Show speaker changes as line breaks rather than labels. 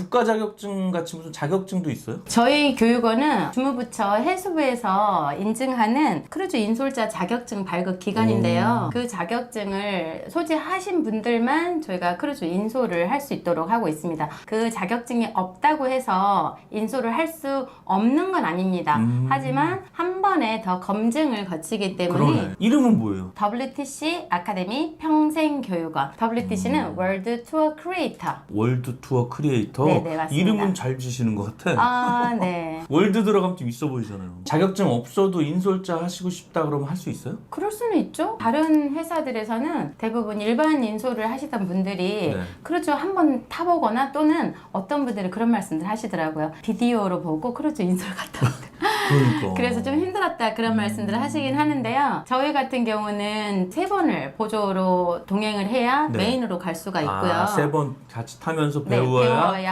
국가 자격증 같이 무슨 자격증도 있어요?
저희 교육원은 주무부처 해수부에서 인증하는 크루즈 인솔자 자격증 발급 기관인데요. 그 자격증을 소지하신 분들만 저희가 크루즈 인솔을 할 수 있도록 하고 있습니다. 그 자격증이 없다고 해서 인솔을 할 수 없는 건 아닙니다.
음.
하지만 한 번에 더 검증을 거치기 때문에
그러네. 이름은 뭐예요?
WTC 아카데미 평생교육원 WTC는 월드 투어 크리에이터
월드 투어 크리에이터.
네, 네, 맞습니다.
이름은 잘 지시는 것 같아.
아 네.
월드 들어가면 좀 있어 보이잖아요. 자격증 없어도 인솔자 하시고 싶다 그러면 할 수 있어요?
그럴 수는 있죠. 다른 회사들에서는 대부분 일반 인솔을 하시던 분들이
네.
크루즈 한번 타보거나 또는 어떤 분들은 그런 말씀들 하시더라고요. 비디오로 보고 크루즈 인솔 갔다 왔다.
그러니까.
그래서 좀 힘들었다 그런 말씀들을 하시긴 하는데요. 저희 같은 경우는 세 번을 보조로 동행을 해야
네.
메인으로 갈 수가 있고요.
아, 세 번 같이 타면서
네,
배워야
배워야